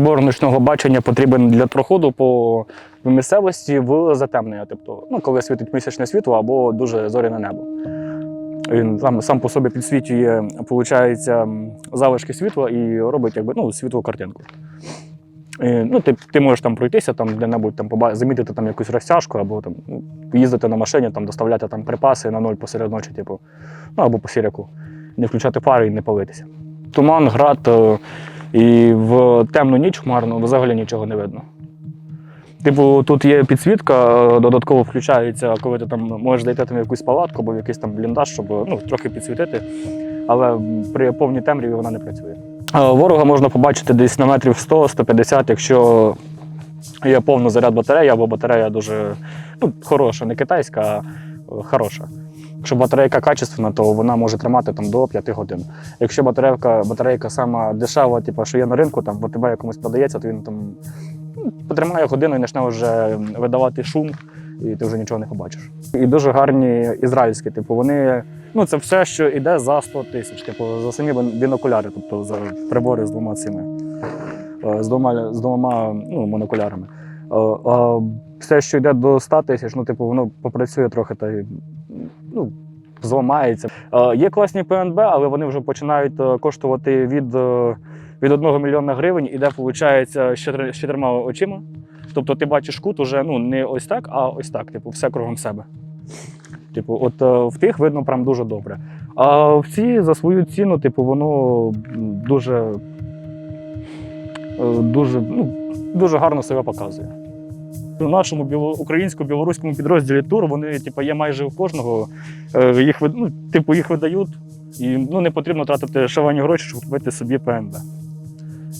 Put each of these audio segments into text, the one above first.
прибор ночного бачення потрібен для проходу по місцевості в затемнення, тобто, ну, коли світить місячне світло або дуже зоряне небо. Він сам, сам по собі підсвічує, виходить, залишки світла і робить якби, ну, світлу картинку. І, ну, ти, ти можеш там пройтися, там, де-небудь там, поба- замітити там, якусь розтяжку, або там, ну, їздити на машині, там, доставляти там, припаси на ноль посеред ночі, типу, ну, або по сіряку, не включати фари і не палитися. Туман, град, е, і в темну ніч хмарно взагалі нічого не видно. Типу, тут є підсвітка, додатково включається, коли ти там можеш зайти там в якусь палатку або в якийсь там бліндаж, щоб ну, трохи підсвітити, але при повній темряві вона не працює. Ворога можна побачити десь на метрів 100-150, якщо є повний заряд батареї, або батарея дуже ну, хороша, не китайська, а е, хороша. Якщо батарейка качественна, то вона може тримати там, до 5 годин. Якщо батарейка, батарейка сама дешева, типу, що є на ринку, там в АТБ якомусь продається, то він там ну, потримає годину і почне вже видавати шум, і ти вже нічого не побачиш. І дуже гарні ізраїльські, типу, вони. Ну, це все, що йде за 100 тисяч, типу, за самі бінокуляри, тобто за прибори з двома цими, е, з двома, з двома ну, монокулярами. Е, все, що йде до 100 тисяч, ну, типу, воно попрацює трохи та ну, зламається. Е, Є класні ПНБ, але вони вже починають е, коштувати від, е, від 1 мільйона гривень, і де виходить з чотирма очима. Тобто ти бачиш кут уже ну, не ось так, а ось так, типу, все кругом себе. Типу, от в тих видно прям дуже добре. А в ці за свою ціну, типу, воно дуже, дуже, ну, дуже гарно себе показує. У нашому українсько-білоруському підрозділі тур вони типу, є майже у кожного. Е, Їх, ну, типу, їх видають, і ну, не потрібно тратити шалені гроші, щоб купити собі ПНБ.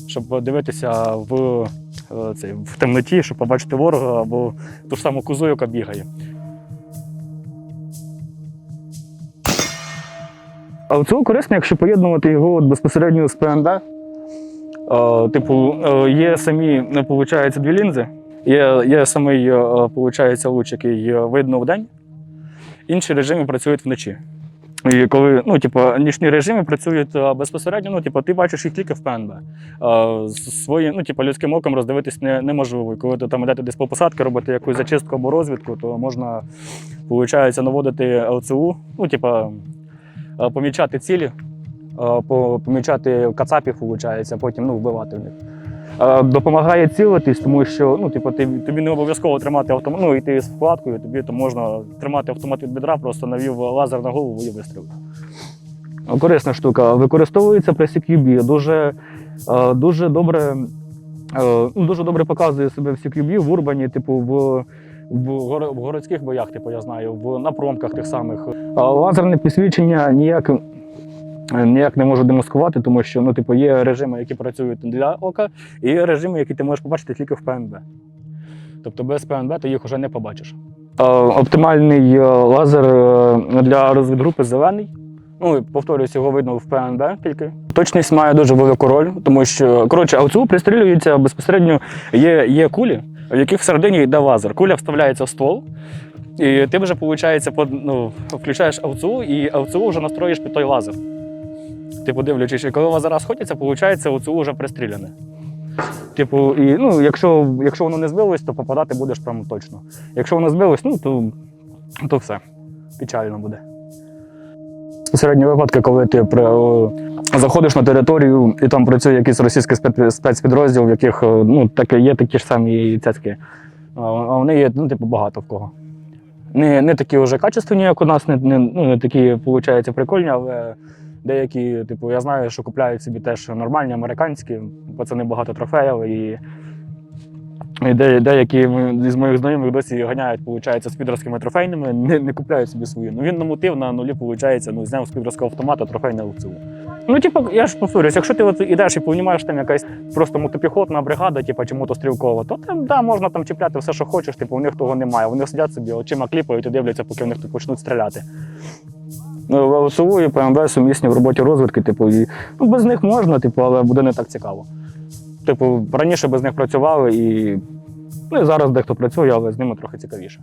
Щоб дивитися в, е, цей, в темноті, щоб побачити ворога або ту ж саму козу, яка бігає. А цього корисно, якщо поєднувати його от безпосередньо з ПНД. Е, типу, є самі, виходить, дві лінзи. Є, є самий, е, виходить, луч, який е, видно вдень. Інші режими працюють вночі. І коли ну, типу, нічні режими працюють е, безпосередньо, ну, типу, ти бачиш їх тільки в ПНБ. Е, своїм, ну, типу, людським оком роздивитись не, неможливо. Коли ти там йдете десь по посадки, робити якусь зачистку або розвідку, то можна, виходить, наводити ЛЦУ, ну, типу, е, помічати цілі, е, помічати кацапів, виходить, а потім ну, вбивати в них. Е, Допомагає цілитись, тому що ну, типу, ти, тобі не обов'язково тримати автомат, ну, йти з вкладкою, тобі то можна тримати автомат від бедра, просто навів лазер на голову і вистрілив. Корисна штука. Використовується при CQB. Дуже, е, дуже добре. е, Ну, дуже добре показує себе в CQB, в урбані, типу, в, в, в городських боях, типу, я знаю, в, на промках тих самих. Лазерне підсвічення ніяк, ніяк не можу демаскувати, тому що ну, типу, є режими, які працюють для ока, і є режими, які ти можеш побачити тільки в ПНБ. Тобто без ПНБ ти їх вже не побачиш. Е, Оптимальний е, лазер е, для розвідгрупи зелений. Ну, повторюсь, його видно в ПНБ тільки. Точність має дуже велику роль, тому що коротше, АУЦУ пристрілюється безпосередньо. Є, є кулі, в яких всередині йде лазер. Куля вставляється в ствол, і ти вже, виходить, ну, включаєш АУЦУ, і АУЦУ вже настроїш під той лазер. Типу, дивлячись, і коли лазера сходяться, виходить, АУЦУ вже пристріляне. Типу, і, ну, якщо, якщо воно не збилось, то попадати будеш прямо точно. Якщо воно збилось, ну, то, то все. Печально буде. Безпосередні випадки, коли ти при, о, заходиш на територію і там працює якийсь російський спецпідрозділ, в яких ну, таке, є такі ж самі цяцьки. А вони є ну, типу, багато в кого. Не, не такі вже качественні, як у нас, не, не, ну, не такі, виходить, прикольні, але деякі, типу, я знаю, що купляють собі теж нормальні американські, пацани багато трофеїв і. І де, деякі з моїх знайомих досі ганяють, виходить, з підрозкими трофейними, не, не купляють собі свої. Ну він намотив на нулі, виходить, ну, зняв з підрозкого автомата трофей на аукціон. Ну, типу, я ж повторюсь, якщо ти от ідеш і понімаєш, там якась просто мотопіхотна бригада, типу, чи мотострілкова, то там да, можна там чіпляти все, що хочеш, типу, у них того немає. Вони сидять собі, очима кліпають і дивляться, поки в них тут почнуть стріляти. Ну, ВСУ і ПМВ сумісні в роботі розвитки, типу, і ну, без них можна, типу, але буде не так цікаво. Типу, раніше без них працювали і, ну, і зараз дехто працює, але з ними трохи цікавіше.